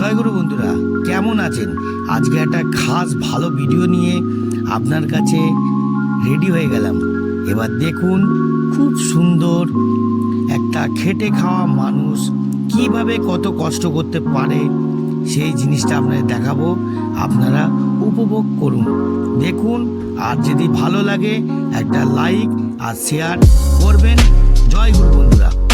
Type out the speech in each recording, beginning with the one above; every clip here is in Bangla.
জয়গুরু বন্ধুরা, কেমন আছেন? আজকে একটা খাস ভালো ভিডিও নিয়ে আপনার কাছে রেডি হয়ে গেলাম। এবার দেখুন খুব সুন্দর একটা খেটে খাওয়া মানুষ কীভাবে কত কষ্ট করতে পারে, সেই জিনিসটা আপনাদের দেখাবো। আপনারা উপভোগ করুন। দেখুন, আর যদি ভালো লাগে একটা লাইক আর শেয়ার করবেন। জয় গুরু বন্ধুরা।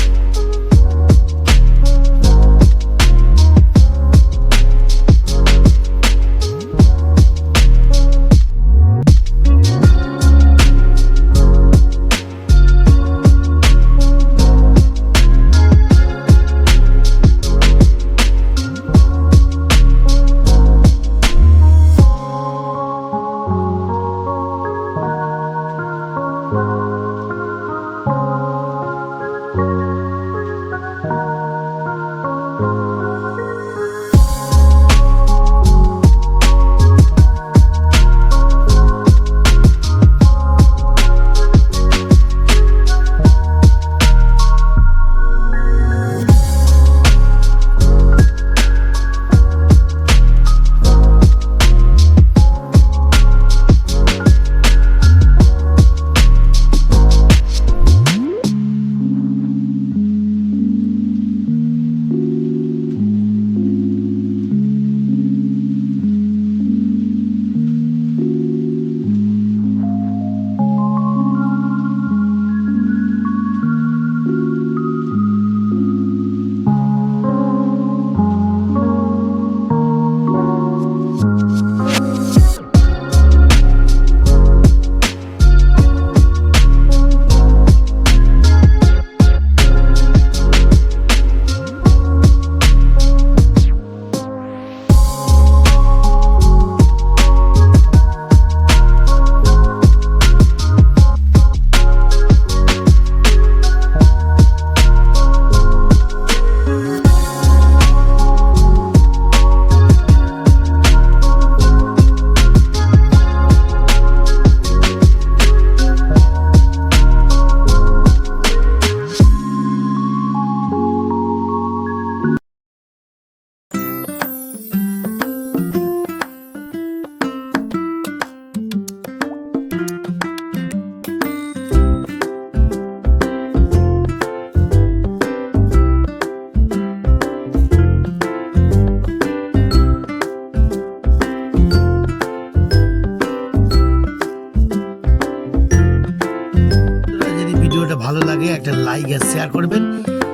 ভিডিওটা ভালো লাগে, একটা লাইক আর শেয়ার করবেন।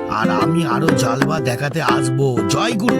আর আমি আরও জালবা দেখাতে আসব। জয় গুরু!